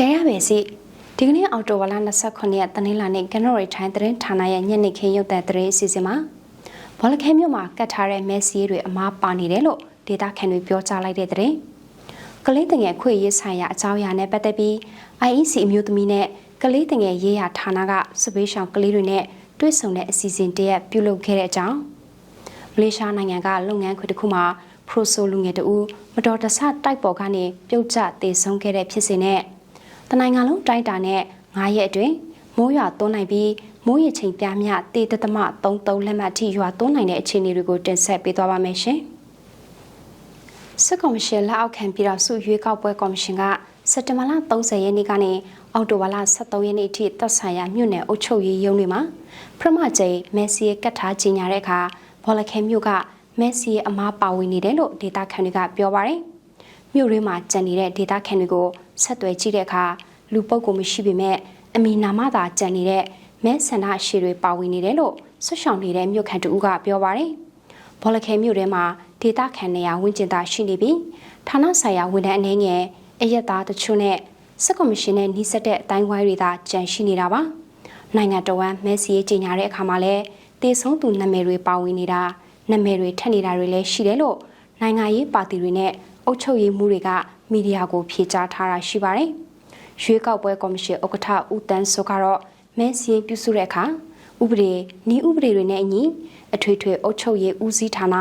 တဲရပဲစီဒီကနေ့အော်တိုဝါလာ29ရက်တနင်္လာနေ့ကနော်ရီထိုင်းသတင်းဌာနရဲ့ညနေခင်းရုပ်သံသတင်းအစီအစဉ်မှာဘောလခဲမြို့မှာကတ်ထားတဲ့မဲဆီတွေအမားပါနေတယ်လို့ဒေတာခန်တွေပြောကြားလိုက်တဲ့သတင်းကလေးတငယ်ခွေရေးဆိုင်ရာအကြောင်းအရာနဲ့ပတ်သက်ပြီး IEC အမျိုးသမီးနဲ့ကလေးတငယ်ရေးရာဌာနကစပေးရှောင်ကလေးတွေနဲ့တွေ့ဆုံတဲ့အစီအစဉ်တရက်ပြုလုပ်ခဲ့တဲ့အကြောင်းမလေးရှားနိုင်ငံကလုပ်ငန်းခွင်တစ်ခုမှာပရိုဆိုလူငယ်တဦးမတော်တဆတိုက်ပေါ်ကနေပြုတ်ကျတေဆုံးခဲ့တဲ့ဖြစ်စဉ်နဲ့ တနိုင်ငံလုံးတိုက်တာနဲ့9ရက်အတွင်းမိုးရွာသွန်းနိုင်ပြီးမိုးရချိန်ပြမြတေတသမ33လက်မှတ်ထိရွာသွန်းနိုင်တဲ့အခြေအနေတွေကိုတင်ဆက်ပေးသွားပါမယ်ရှင်။စစ်ကော်မရှင်လက်အောက်ခံပြည်တော်စုရွေးကောက်ပွဲကော်မရှင်ကစက်တဘာလ30ရက်နေ့ကနေအောက်တိုဘာလ23ရက်နေ့ထိသက်ဆိုင်ရာမြို့နယ်အုပ်ချုပ်ရေးရုံးတွေမှာပထမကြိမ်မက်ဆီရဲ့ကတ်ထားကြီးညာတဲ့အခါဘောလခဲမြို့ကမက်ဆီရဲ့အမားပါဝင်နေတယ်လို့ဒေတာခန်တွေကပြောပါတယ်။ မြို့ရင်းမှာကြံနေတဲ့ဒေတာခန်တွေကိုဆက်သွယ်ကြည့်တဲ့အခါလူပုဂ္ဂိုလ်မရှိပေမဲ့အမီနာမသာကြံနေတဲ့မဲဆန္ဒရှေတွေပါဝင်နေတယ်လို့ဆွရှောင်နေတဲ့မြို့ခံတူကပြောပါတယ်။ဘောလခဲမြို့ထဲမှာဒေတာခန်နေရဝင်းကျင်သာရှိနေပြီးဌာနဆိုင်ရာဝန်ထမ်းအနေငယ်အရက်သားတချို့နဲ့စစ်ကော်မရှင်နဲ့နှိစက်တဲ့အတိုင်းဝိုင်းတွေသာကြံရှိနေတာပါ။နိုင်ငံတော်ဝန်မဲဆီရေးကြီးညာတဲ့အခါမှာလည်းတေဆုံးသူနာမည်တွေပါဝင်နေတာနာမည်တွေထက်နေတာတွေလည်းရှိတယ်လို့နိုင်ငံရေးပါတီတွေနဲ့ အုပ်ချုပ်ရေးမှုတွေကမီဒီယာကိုဖြေကြားထားတာရှိပါတယ်။ရွေးကောက်ပွဲကော်မရှင်ဥက္ကဋ္ဌဦးတန်းစိုးကတော့မဲဆီရေးပြုစုတဲ့အခါဥပဒေဤဥပဒေတွေနဲ့အညီအထွေထွေအုပ်ချုပ်ရေးဦးစီးဌာန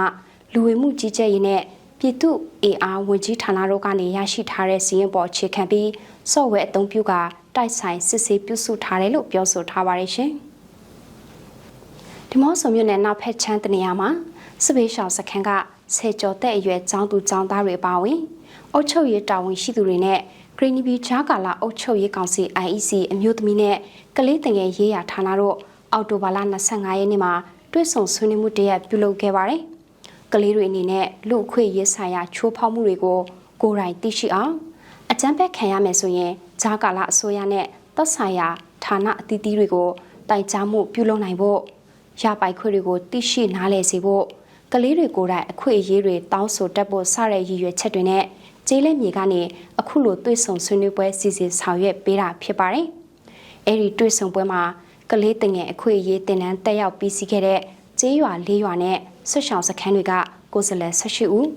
လူဝင်မှုကြီးကြပ်ရေးနဲ့ပြည်သူ့အေအားဝန်ကြီးဌာနတို့ကနေရရှိထားတဲ့စီးရင်ပေါ်အခြေခံပြီးစော့ဝဲအသုံးပြုကတိုက်ဆိုင်စစ်ဆေးပြုစုထားတယ်လို့ပြောဆိုထားပါတယ်ရှင်။ဒီမော့ဆိုမြို့နယ်နောက်ဖက်ချမ်းတနေရာမှာစပေးရှောင်စခန်းက ဆယ်ကျော်တဲ့အရွယ်ចောင်းသူចောင်းသားတွေပါဝင်အုပ်ချုပ်ရေးတာဝန်ရှိသူတွေနဲ့ဂရင်းနီဘီချာကာလာအုပ်ချုပ်ရေးကောင်စီ IEC အမျိုးသမီးနဲ့ကလေးတငယ်ရေးရာဌာနတို့အော်တိုဘာလ25ရက်နေ့မှာတွဲဆုံဆွေးနွေးမှုတရက်ပြုလုပ်ခဲ့ပါတယ်။ကလေးတွေအနေနဲ့လူအခွင့်ရေးဆိုင်ရာချိုးဖောက်မှုတွေကိုကိုယ်တိုင်သိရှိအောင်အကြမ်းဖက်ခံရမယ်ဆိုရင်ဂျာကာလာအစိုးရနဲ့သက်ဆိုင်ရာဌာနအသီးသီးတွေကိုတိုင်ကြားမှုပြုလုပ်နိုင်ဖို့ရပိုက်ခွင့်တွေကိုသိရှိနားလည်စေဖို့ ကလေးတွေကိုယ်တိုင်အခွင့်အရေးတွေတောင်းဆိုတတ်ဖို့စတဲ့ရည်ရွယ်ချက်တွေနဲ့ကျေးလက်မြေကနေအခုလိုတွေ့ဆုံဆွေးနွေးပွဲစီစဉ်ဆောင်ရွက်ပေးတာဖြစ်ပါတယ်။အဲဒီတွေ့ဆုံပွဲမှာကလေးတင်ငယ်အခွင့်အရေးတင်နန်းတက်ရောက်ပြီးစီးခဲ့တဲ့ကျေးရွာလေးရွာနဲ့ဆွရှောင်စခန်းတွေကကိုယ်စားလှယ်18ဦး၊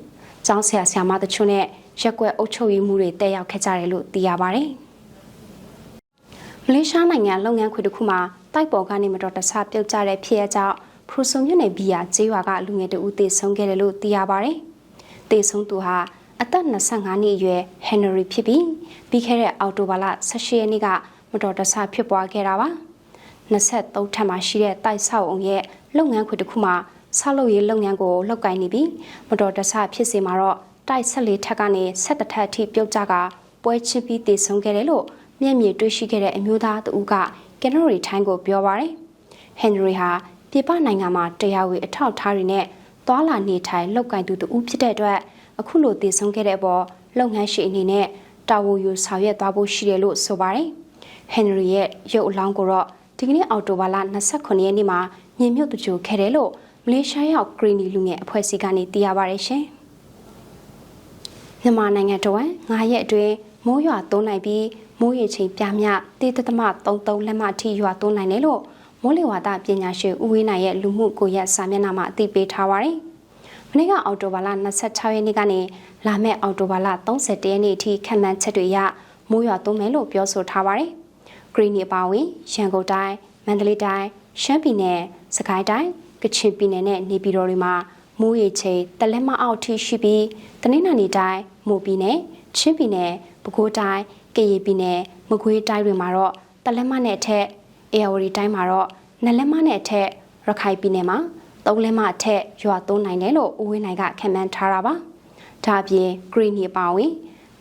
ကျောင်းဆရာဆရာမတချို့နဲ့ရက်ကွက်အုပ်ချုပ်ရေးမှုတွေတက်ရောက်ခဲ့ကြတယ်လို့သိရပါတယ်။မလေးရှားနိုင်ငံလုပ်ငန်းခွင်တစ်ခုမှာတိုက်ပေါ်ကနေမတော်တဆပြုတ်ကျတဲ့ဖြစ်ရကြောင်း ဖရူဆုံမြို့နယ်ဘီယာကျေးရွာကလူငယ်တဦးသေဆုံးခဲ့တယ်လို့သိရပါတယ်။သေဆုံးသူဟာအသက်25နှစ်အရွယ်ဟန်နရီဖြစ်ပြီးပြီးခဲ့တဲ့အောက်တိုဘာလ18ရက်နေ့ကမတော်တဆဖြစ်ပွားခဲ့တာပါ။23ထပ်မှာရှိတဲ့တိုက်ဆောက်အုံရဲ့လုပ်ငန်းခွင်တစ်ခုမှာဆောက်လုပ်ရေးလုပ်ငန်းကိုလုပ်ကိုင်နေပြီးမတော်တဆဖြစ်စေမှာတော့တိုက်14ထပ်ကနေ17ထပ်အထိပြုတ်ကျကပွဲချင်းပြီးတည်ဆုံခဲ့တယ်လို့မျက်မြင်တွေ့ရှိခဲ့တဲ့အမျိုးသားတဦးကကင်နရီထိုင်းကိုပြောပါရယ်ဟန်နရီဟာ ပြည်ပနိုင်ငံမှာတရားဝင်အထောက်အထားတွေနဲ့သွာလာနေထိုင်လုပ်ကိုင်သူတဦးဖြစ်တဲ့အတွက်အခုလိုတည်ဆုံခဲ့တဲ့အပေါ်လုပ်ငန်းရှိအနေနဲ့တာဝန်ယူဆောင်ရွက်သွားဖို့ရှိတယ်လို့ဆိုပါတယ်ဟန်နရီရဲ့ရုပ်အလောင်းကိုတော့ဒီကနေ့အော်တိုဘာလ29ရက်နေ့မှာညင်မြုပ်တကြိုခဲ့တယ်လို့မလေးရှားရောက်ဂရီနီလူငယ်အဖွဲ့အစည်းကနေသိရပါတယ်ရှင်။မြန်မာနိုင်ငံတော်9ရက်အတွင်းမိုးရွာသွန်းနိုင်ပြီးမိုးရေချိန်ပြမြတေတသမ33လက်မအထိရွာသွန်းနိုင်တယ်လို့ မိုးလေဝသပညာရှင်ဦးဝင်းနိုင်ရဲ့လူမှုကိုရက်စာမျက်နှာမှာအသိပေးထားပါတယ်။မနေ့ကအော်တိုဘာလ26ရက်နေ့ကနေလာမယ့်အော်တိုဘာလ31ရက်နေ့အထိခံမှန်းချက်တွေအရမိုးရွာသွန်းမယ်လို့ပြောဆိုထားပါတယ်။ဂရီနီပါဝင်ရန်ကုန်တိုင်းမန္တလေးတိုင်းရှမ်းပြည်နယ်စကိုင်းတိုင်းကချင်ပြည်နယ်နဲ့နေပြည်တော်တွေမှာမိုးရေချိန်တလက်မအောက်ထိရှိပြီးတနင်္လာနေ့တိုင်းမိုးပြည်နယ်ချင်းပြည်နယ်ပဲခူးတိုင်းကရင်ပြည်နယ်မကွေးတိုင်းတွေမှာတော့တလက်မနဲ့အထက် အေရဝတီတိုင်းမှာတော့နှစ်လက်မနဲ့အထက်ရခိုင်ပြည်နယ်မှာသုံးလက်မအထက်ရွာသွန်းနိုင်တယ်လို့ဦးဝင်းနိုင်ကခန့်မှန်းထားတာပါ။ဒါအပြင်ဂရီနီပါဝင်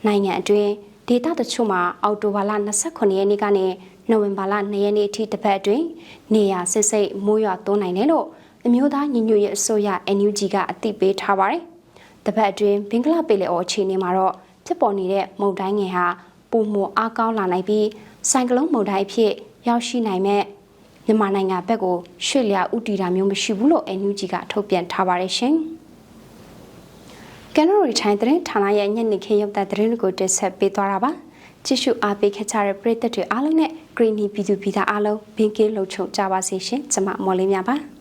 နိုင်ငံအတွင်းဒေတာတချို့မှာအောက်တိုဘာလ29ရက်နေ့ကနေနိုဝင်ဘာလ2ရက်နေ့အထိတစ်ပတ်အတွင်းနေရစစ်စိတ်မိုးရွာသွန်းနိုင်တယ်လို့အမျိုးသားညီညွတ်ရေးအစိုးရ NUG ကအသိပေးထားပါတယ်။တပတ်အတွင်းဘင်္ဂလားပင်လယ်အော်အခြေအနေမှာတော့ဖြစ်ပေါ်နေတဲ့မုန်တိုင်းငယ်ဟာပုံမအားကောင်းလာနိုင်ပြီးဆိုင်ကလုန်းမုန်တိုင်းအဖြစ် ရောက်ရှိနိုင်မဲ့မြန်မာနိုင်ငံဘက်ကိုရွှေ့လျာဥတီတာမျိုးမရှိဘူးလို့ NUG ကထုတ်ပြန်ထားပါတယ်ရှင်။ကန်နိုရီထိုင်းသတင်းဌာနရဲ့ညနေခင်းရုပ်သံသတင်းကိုတင်ဆက်ပေးသွားတာပါ။ကြည့်ရှုအားပေးခဲ့ကြတဲ့ပရိသတ်တွေအားလုံးနဲ့ဂရီနီပြည်သူပြည်သားအားလုံးဘင်းကင်းလုံခြုံကြပါစေရှင်ကျွန်မမော်လေးများပါ